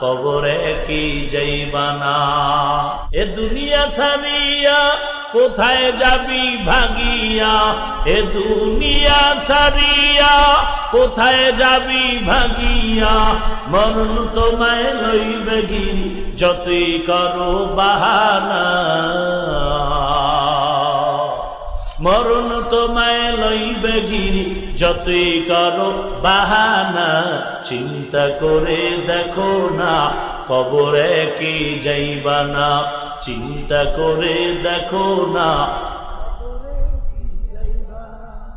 কবরে কি যাইবা না এ দুনিয়া সারিয়া কোথায় যাবি ভাগিয়া? এ দুনিয়া সারিয়া কোথায় যাবি ভাগিয়া? মরণ তোমায় লইবে গি যতই করো বাহানা। মরণ তোমায় লইবে গিরি, যতই করো বাহানা, চিন্তা করে দেখো না, কবরে কি যাইবা না, চিন্তা করে দেখো না।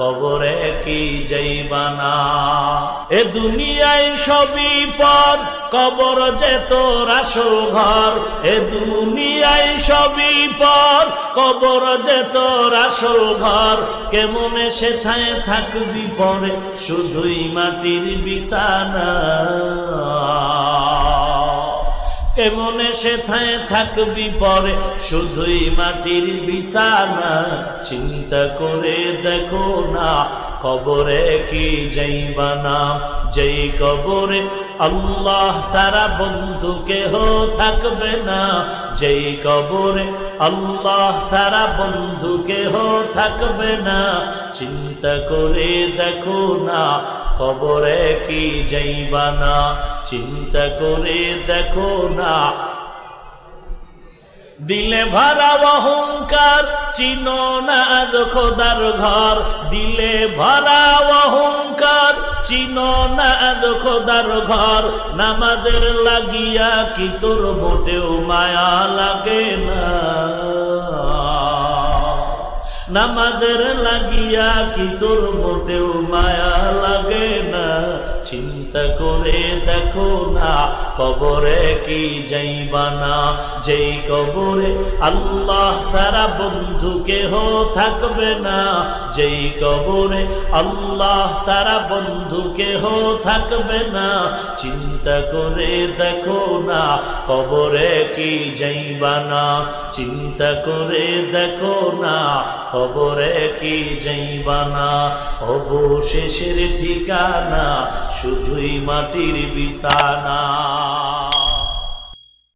কবরে কি যাইবা না? এ দুনিয়ায় সবই পদ কবর যে তোর আসল ঘর এ দুনিয়ায় সবই পদ কবর যে তোর আসল ঘর কেমনে সেথায় থাকবি পরে, শুধুই মাটির বিছানা। কেমনে সেথায় থাকবি পরে? শুধুই মাটির বিছানা, চিন্তা করে দেখো না, কবরে কি যাইবা না যেই কবরে আল্লাহ সারা বন্ধু কেহ থাকবে না। যেই কবরে আল্লাহ সারা বন্ধু কেহ থাকবে না। চিন্তা করে দেখো না, কবরে কি যাইবা না চিন্তা করে দেখো না। দিলে ভরা অহংকার, চিনো না আজ ঘর। দিলে ভরা অহংকার, চিনো না আজ ঘর। নামাজের লাগিয়া কি তোর মোটেও মায়া লাগে না? নামাজের লাগিয়া কি তোর মোটেও মায়া লাগে না? চিন্তা করে দেখো না। কবরে কি যাইবা না যেই কবরে আল্লাহ সারা বন্ধু কেহ থাকবে না। যেই কবরে আল্লাহ সারা বন্ধু কেহ থাকবে না। চিন্তা করে দেখো না কবরে কি যাইবা না চিন্তা করে দেখো না কবরে কি যাইবা না অবশেষের ঠিকানা শুধুই মাটির বিছানা। Ah.